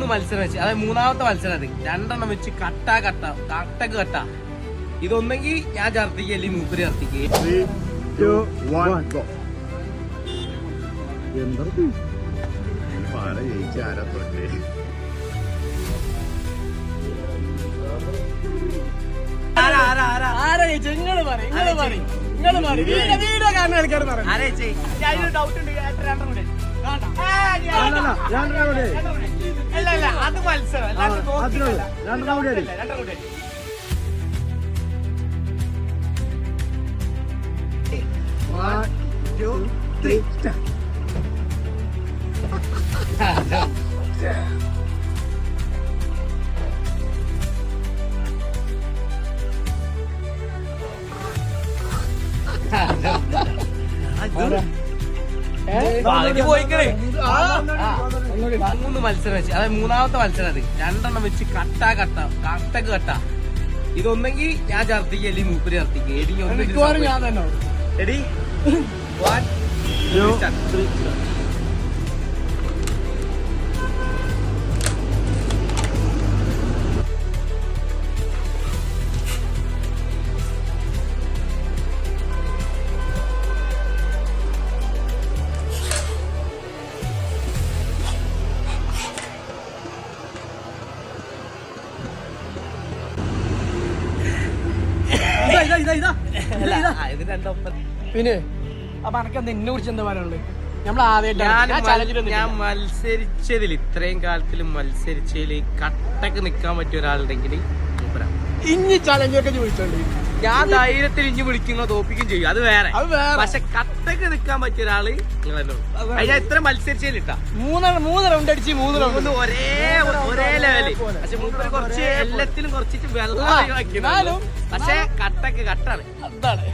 മൂന്ന് മത്സരം വെച്ച് അതായത് മൂന്നാമത്തെ മത്സരം അത്. രണ്ടെണ്ണം വെച്ച് കട്ട കട്ട കട്ടക്ക് കട്ട. ഇതൊന്നെങ്കിൽ ഞാൻ ചർത്തിക്കുക അല്ലെങ്കിൽ മൂപ്പര് ചർത്തിക്കുക ഡൗട്ട് ഉണ്ട് അത് മത്സരം. രണ്ടെണ്ണം കൂടെ രണ്ടെണ്ണം കൂടെ. One, two, three, start. പകുതി പോയിക്കണേ മൂന്ന് മത്സരം വെച്ച്. അതായത് മൂന്നാമത്തെ മത്സരം അത്. രണ്ടെണ്ണം വെച്ച് കട്ട കട്ട. കട്ടക്ക് കട്ട. ഇതൊന്നെങ്കിൽ ഞാൻ ചർത്തിക്ക അല്ലെങ്കിൽ മൂപ്പര് ചർത്തിക്ക. എടി എടി One, പിന്നെ അപ്പൊ അനക്ക് എന്താ എന്നെ കുറിച്ച് എന്താ പറയാനുള്ളത് നമ്മൾ ഞാൻ മത്സരിച്ചതിൽ ഇത്രയും കാലത്തിൽ മത്സരിച്ചതിൽ കട്ടക്ക് നിക്കാൻ പറ്റിയ ഒരാളുണ്ടെങ്കിൽ. ഇനി ചലഞ്ചൊക്കെ ചോദിച്ചോണ്ട്. ഞാൻ ധൈര്യത്തിൽ ഇനി വിളിക്കുന്ന തോപ്പിക്കും ചെയ്യും. അത് വേറെ. പക്ഷെ കട്ടക്ക് നിക്കാൻ പറ്റിയ ഒരാൾ ഞാൻ ഇത്ര മത്സരിച്ചതിലിട്ടാ മൂന്ന് മൂന്ന് റൗണ്ട് അടിച്ച് മൂന്ന് റൗണ്ട് മൂന്ന് ഒരേ ഒരേ ലെവൽ പക്ഷെ മൂപ്പര് കുറച്ച് എല്ലാത്തിലും കുറച്ചിട്ട് വെള്ളം പക്ഷെ കട്ടക്ക് കട്ടാണ് അതാണ്.